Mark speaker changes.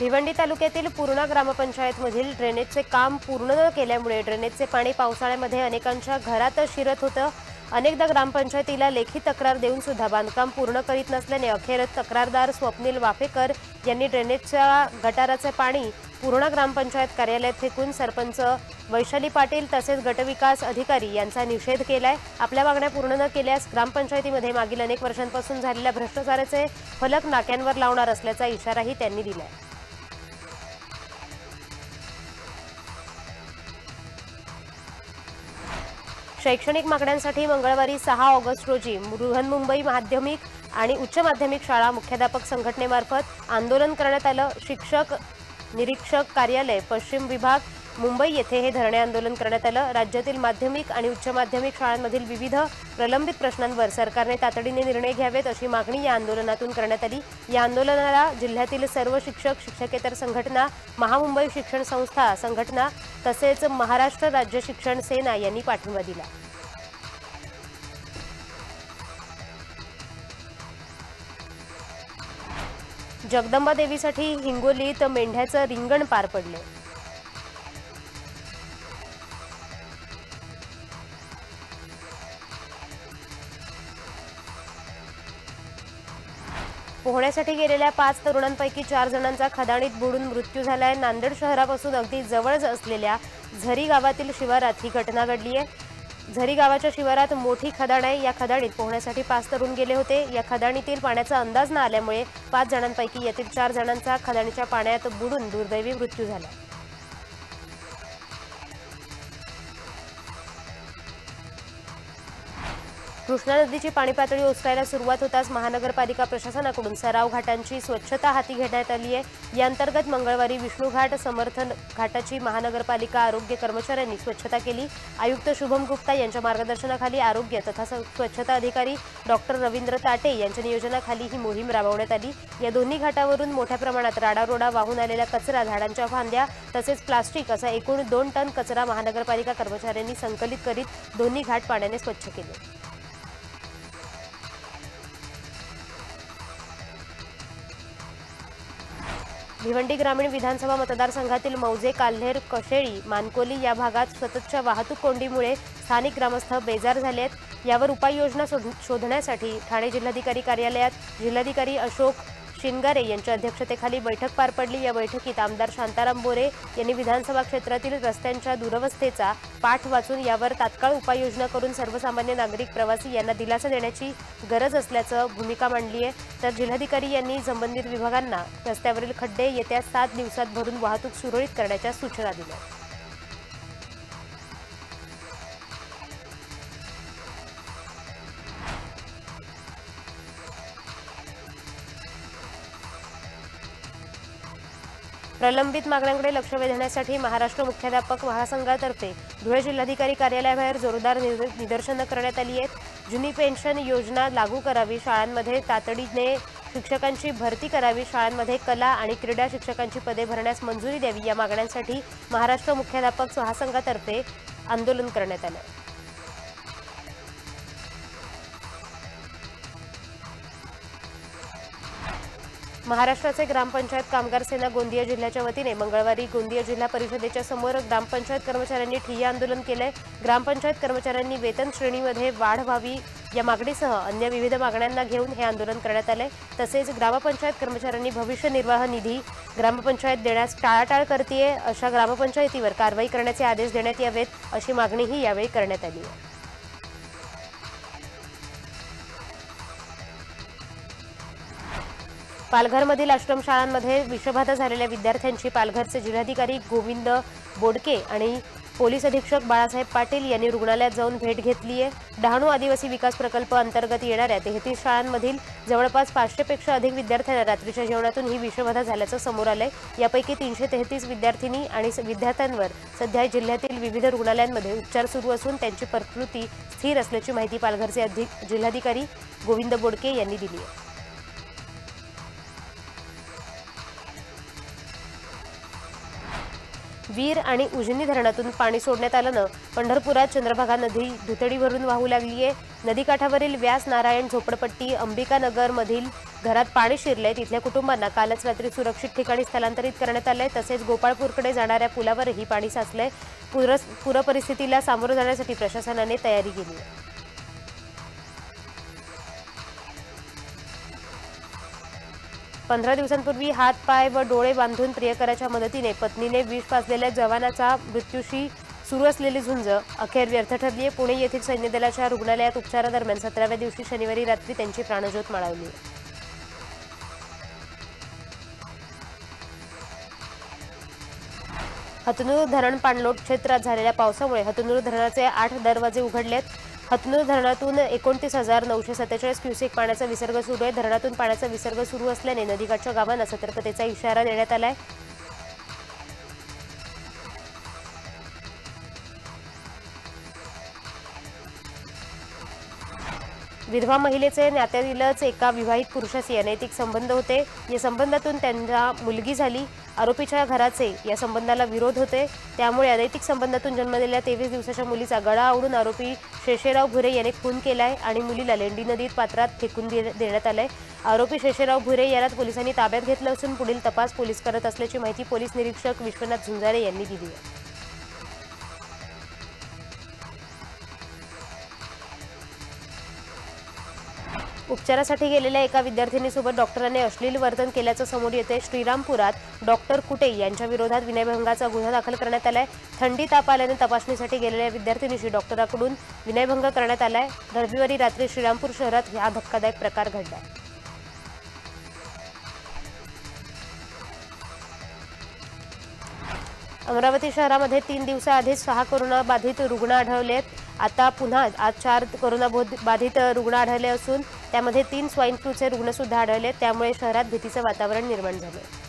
Speaker 1: भिवंडी तालुक्यातील पूर्णा ग्रामपंचायतमधील ड्रेनेजचे काम पूर्ण न केल्यामुळे ड्रेनेजचे पाणी पावसाळ्यामध्ये अनेकांच्या घरात शिरत होतं अनेकदा ग्रामपंचायतीला लेखी तक्रार देऊन सुद्धा बांधकाम पूर्ण करीत नसल्याने अखेर तक्रारदार स्वप्नील वाफेकर यांनी ड्रेनेजच्या गटाराचे पाणी पूर्णा ग्रामपंचायत कार्यालयात फेकून सरपंच वैशाली पाटील तसेच गटविकास अधिकारी यांचा निषेध केलाय आपल्या मागण्या पूर्ण न केल्यास ग्रामपंचायतीमध्ये मागील अनेक वर्षांपासून झालेल्या भ्रष्टाचाराचे फलक नाक्यांवर लावणार असल्याचा इशाराही त्यांनी दिलाय शैक्षणिक मागण्यांसाठी मंगळवारी सहा ऑगस्ट रोजी बृहन्मुंबई माध्यमिक आणि उच्च माध्यमिक शाळा मुख्याध्यापक संघटनेमार्फत आंदोलन करण्यात आलं शिक्षक निरीक्षक कार्यालय पश्चिम विभाग मुंबई येथे हे धरणे आंदोलन करण्यात आलं राज्यातील माध्यमिक आणि उच्च माध्यमिक शाळांमधील विविध प्रलंबित प्रश्नांवर सरकारने तातडीने निर्णय घ्यावेत अशी मागणी या आंदोलनातून करण्यात आली या आंदोलनाला जिल्ह्यातील सर्व शिक्षक शिक्षकेतर संघटना महामुंबई शिक्षण संस्था संघटना तसेच महाराष्ट्र राज्य शिक्षण सेना यांनी पाठिंबा दिला जगदंबा देवीसाठी हिंगोलीत मेंढ्याचं रिंगण पार पडलं पोहण्यासाठी गेलेल्या पाच तरुणांपैकी चार जणांचा खदाणीत बुडून मृत्यू झालाय नांदेड शहरापासून अगदी जवळच असलेल्या झरी गावातील शिवारात ही घटना घडली आहे झरी गावाच्या शिवारात मोठी खदाण आहे या खदाणीत पोहण्यासाठी पाच तरुण गेले होते या खदाणीतील पाण्याचा अंदाज न आल्यामुळे पाच जणांपैकी येथील चार जणांचा खदाणीच्या पाण्यात बुडून दुर्दैवी मृत्यू झाला कृष्णा नदीची पाणी पातळी ओसरायला सुरुवात होताच महानगरपालिका प्रशासनाकडून सराव घाटांची स्वच्छता हाती घेण्यात आली आहे याअंतर्गत मंगळवारी विष्णू घाट समर्थन घाटाची महानगरपालिका आरोग्य कर्मचाऱ्यांनी स्वच्छता केली आयुक्त शुभम गुप्ता यांच्या मार्गदर्शनाखाली आरोग्य तथा स्वच्छता अधिकारी डॉक्टर रवींद्र ताटे यांच्या नियोजनाखाली ही मोहीम राबवण्यात आली या दोन्ही घाटावरून मोठ्या प्रमाणात राडारोडा वाहून आलेल्या कचरा झाडांच्या फांद्या तसेच प्लास्टिक असा एकूण दोन टन कचरा महानगरपालिका कर्मचाऱ्यांनी संकलित करीत दोन्ही घाट पाण्याने स्वच्छ केले भिवंडी ग्रामीण विधानसभा मतदारसंघातील मौजे काल्हेर कशेळी मानकोली या भागात सततच्या वाहतूक कोंडीमुळे स्थानिक ग्रामस्थ बेजार झाले आहेत यावर उपाययोजना शोधण्यासाठी ठाणे जिल्हाधिकारी कार्यालयात जिल्हाधिकारी अशोक शिंगारे यांच्या अध्यक्षतेखाली बैठक पार पडली या बैठकीत आमदार शांताराम बोरे यांनी विधानसभा क्षेत्रातील रस्त्यांच्या दुरवस्थेचा पाठ वाचून यावर तात्काळ उपाययोजना करून सर्वसामान्य नागरिक प्रवासी यांना दिलासा देण्याची गरज असल्याचं भूमिका मांडली आहे तर जिल्हाधिकारी यांनी संबंधित विभागांना रस्त्यावरील खड्डे येत्या सात दिवसात भरून वाहतूक सुरळीत करण्याच्या सूचना दिल्या प्रलंबित मागण्यांकडे लक्ष वेधण्यासाठी महाराष्ट्र मुख्याध्यापक महासंघातर्फे धुळे जिल्हाधिकारी कार्यालयाबाहेर जोरदार निदर्शनं करण्यात आली आहेत जुनी पेन्शन योजना लागू करावी शाळांमध्ये तातडीने शिक्षकांची भरती करावी शाळांमध्ये कला आणि क्रीडा शिक्षकांची पदे भरण्यास मंजुरी द्यावी या मागण्यांसाठी महाराष्ट्र मुख्याध्यापक महासंघातर्फे आंदोलन करण्यात आलं महाराष्ट्राचे ग्रामपंचायत कामगार सेना गोंदिया जिल्ह्याच्या वतीने मंगळवारी गोंदिया जिल्हा परिषदेच्या समोर ग्रामपंचायत कर्मचाऱ्यांनी ठिय्या आंदोलन केलंय ग्रामपंचायत कर्मचाऱ्यांनी वेतन श्रेणीमध्ये वाढ व्हावी या मागणीसह अन्य विविध मागण्यांना घेऊन हे आंदोलन करण्यात आलंय तसेच ग्रामपंचायत कर्मचाऱ्यांनी भविष्य निर्वाह निधी ग्रामपंचायत देण्यास टाळाटाळ करतेय अशा ग्रामपंचायतीवर कारवाई करण्याचे आदेश देण्यात यावेत अशी मागणीही यावेळी करण्यात आली आहे पालघरमधील आश्रमशाळांमध्ये विषबाधा झालेल्या विद्यार्थ्यांची पालघरचे जिल्हाधिकारी गोविंद बोडके आणि पोलीस अधीक्षक बाळासाहेब पाटील यांनी रुग्णालयात जाऊन भेट घेतली आहे डहाणू आदिवासी विकास प्रकल्प अंतर्गत येणाऱ्या तेहतीस शाळांमधील जवळपास पाचशेपेक्षा अधिक विद्यार्थ्यांना रात्रीच्या जेवणातून ही विषबाधा झाल्याचं समोर आलंय यापैकी तीनशे तेहतीस विद्यार्थिनी आणि विद्यार्थ्यांवर सध्या जिल्ह्यातील विविध रुग्णालयांमध्ये उपचार सुरू असून त्यांची प्रकृती स्थिर असल्याची माहिती पालघरचे अधिक जिल्हाधिकारी गोविंद बोडके यांनी दिली आहे वीर आणि उजनी धरणातून पाणी सोडण्यात आल्यानं पंढरपुरात चंद्रभागा नदी धुतडीवरून वाहू लागली आहे नदीकाठावरील व्यास नारायण झोपडपट्टी अंबिकानगरमधील घरात पाणी शिरलंय तिथल्या कुटुंबांना कालच रात्री सुरक्षित ठिकाणी स्थलांतरित करण्यात आलंय तसेच गोपाळपूरकडे जाणाऱ्या पुलावरही पाणी साचलंय पूर पूरपरिस्थितीला सामोरं जाण्यासाठी प्रशासनाने तयारी केली आहे पंधरा दिवसांपूर्वी हात पाय व डोळे बांधून प्रियकराच्या मदतीने पत्नीने विष पाजलेल्या जवानाचा मृत्यूशी सुरू असलेली झुंज अखेर व्यर्थ ठरली आहे पुणे येथील सैन्य रुग्णालयात उपचारादरम्यान सतराव्या दिवशी शनिवारी रात्री त्यांची प्राणज्योत माळवली हतनूर धरण पाणलोट क्षेत्रात झालेल्या पावसामुळे हतनूर धरणाचे आठ दरवाजे उघडलेत हतनूर धरणातून एकोणतीस हजार नऊशे सत्तेचाळीस क्युसेक पाण्याचा विसर्ग सुरू आहे धरणातून पाण्याचा विसर्ग सुरू असल्याने नदीकाठच्या गावांना सतर्कतेचा इशारा देण्यात आला आहे विधवा महिलेचे नात्यातीलच एका विवाहित पुरुषाशी अनैतिक संबंध होते या संबंधातून त्यांना मुलगी झाली आरोपीच्या घराचे या संबंधाला विरोध होते त्यामुळे अनैतिक संबंधातून जन्मलेल्या तेवीस दिवसाच्या मुलीचा गळा आवडून आरोपी शेषेराव भुरे याने खून केला आहे आणि मुलीला लेंडी नदीत पात्रात फेकून देण्यात आलं आरोपी शेषेराव भुरे याला पोलिसांनी ताब्यात घेतलं असून पुढील तपास पोलीस करत असल्याची माहिती पोलीस निरीक्षक विश्वनाथ झुंजारे यांनी दिली आहे उपचारासाठी गेलेल्या एका विद्यार्थिनीसोबत डॉक्टरांनी अश्लील वर्तन केल्याचं समोर येते श्रीरामपुरात डॉक्टर कुटे यांच्या विरोधात विनयभंगाचा गुन्हा दाखल करण्यात आलाय थंडी ताप आल्याने तपासणीसाठी गेलेल्या विद्यार्थिनीशी डॉक्टराकडून विनयभंग करण्यात आलाय रविवारी रात्री श्रीरामपूर शहरात हा धक्कादायक प्रकार घडला अमरावती शहरामध्ये तीन दिवसाआधीच सहा बाधित रुग्ण आढळले आहेत आता पुन्हा आज चार कोरोना बाधित रुग्ण आढळले असून त्यामध्ये तीन स्वाईन फ्लूचे रुग्णसुद्धा आढळले त्यामुळे शहरात भीतीचं वातावरण निर्माण झालं